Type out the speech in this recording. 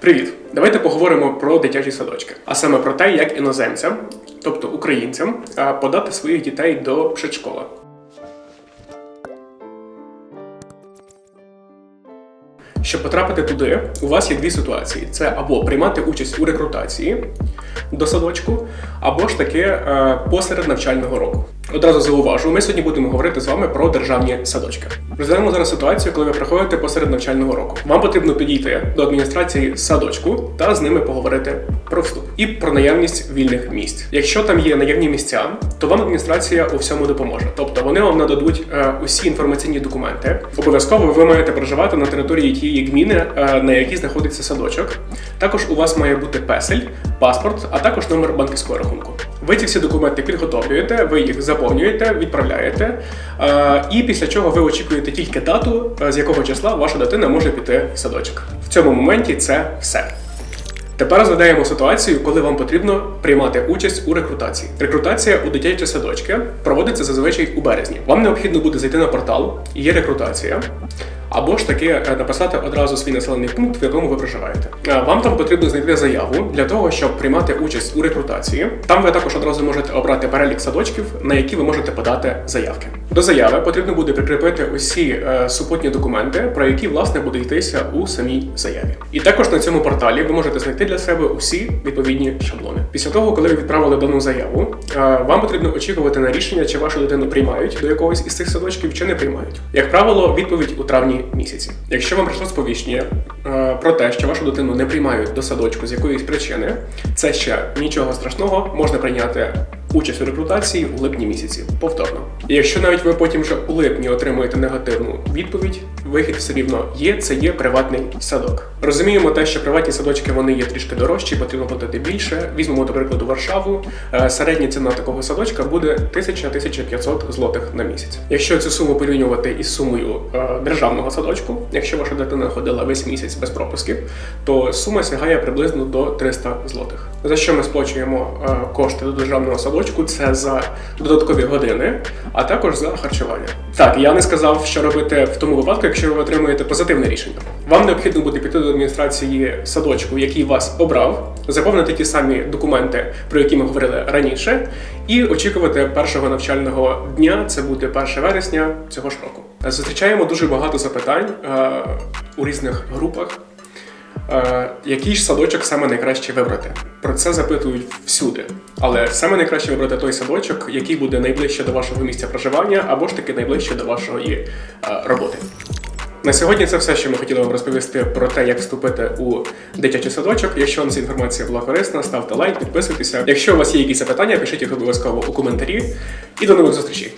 Привіт! Давайте поговоримо про дитячі садочки, а саме про те, як іноземцям, тобто українцям, подати своїх дітей до предшкола. Щоб потрапити туди, у вас є дві ситуації: це або приймати участь у рекрутації до садочку, або ж таки е, посеред навчального року. Одразу зауважу, ми сьогодні будемо говорити з вами про державні садочки. Розглянемо зараз ситуацію, коли ви приходите посеред навчального року. Вам потрібно підійти до адміністрації садочку та з ними поговорити про вступ і про наявність вільних місць. Якщо там є наявні місця, то вам адміністрація у всьому допоможе. Тобто вони вам нададуть е, усі інформаційні документи. Обов'язково ви маєте проживати на території тієї гміни, е, на якій знаходиться садочок. Також у вас має бути песель, паспорт, а також номер банківського рахунку. Ви ці всі документи підготовлюєте, ви їх заповнюєте, відправляєте, е, і після чого ви очікуєте тільки дату, е, з якого числа ваша дитина може піти в садочок. В цьому моменті це все. Тепер розглядаємо ситуацію, коли вам потрібно приймати участь у рекрутації. Рекрутація у дитячі садочки проводиться зазвичай у березні. Вам необхідно буде зайти на портал, є рекрутація. Або ж таки е, написати одразу свій населений пункт, в якому ви проживаєте. Е, Вам там потрібно знайти заяву для того, щоб приймати участь у рекрутації. Там ви також одразу можете обрати перелік садочків, на які ви можете подати заявки. До заяви потрібно буде прикріпити усі е, супутні документи, про які власне буде йтися у самій заяві. І також на цьому порталі ви можете знайти для себе усі відповідні шаблони. Після того, коли ви відправили дану заяву, вам потрібно очікувати на рішення, чи вашу дитину приймають до якогось із цих садочків, чи не приймають. Як правило, відповідь у травні місяці. Якщо вам прийшло сповіщення е, про те, що вашу дитину не приймають до садочку з якоїсь причини, це ще нічого страшного, можна прийняти. Участь у рекрутації у липні місяці повторно. І якщо навіть ви потім вже у липні отримуєте негативну відповідь, вихід все рівно є. Це є приватний садок. Розуміємо те, що приватні садочки вони є трішки дорожчі, потрібно платити більше. Візьмемо, до прикладу, Варшаву. Е, Середня ціна такого садочка буде 1000-1500 злотих на місяць. Якщо цю суму порівнювати із сумою е, державного садочку, якщо ваша дитина ходила весь місяць без пропусків, то сума сягає приблизно до 300 злотих. За що ми сплачуємо е, кошти до державного садочку? Це за додаткові години, а також за харчування. Так, я не сказав, що робити в тому випадку, якщо ви отримуєте позитивне рішення. Вам необхідно буде піти до адміністрації садочку, який вас обрав, заповнити ті самі документи, про які ми говорили раніше, і очікувати першого навчального дня. Це буде 1 вересня цього ж року. Зустрічаємо дуже багато запитань е, у різних групах. Е, який ж садочок саме найкраще вибрати? Про це запитують всюди. Але саме найкраще вибрати той садочок, який буде найближче до вашого місця проживання, або ж таки найближче до вашої е, роботи. На сьогодні це все, що ми хотіли вам розповісти про те, як вступити у дитячий садочок. Якщо вам ця інформація була корисна, ставте лайк, підписуйтеся. Якщо у вас є якісь запитання, пишіть їх обов'язково у коментарі. І до нових зустрічей.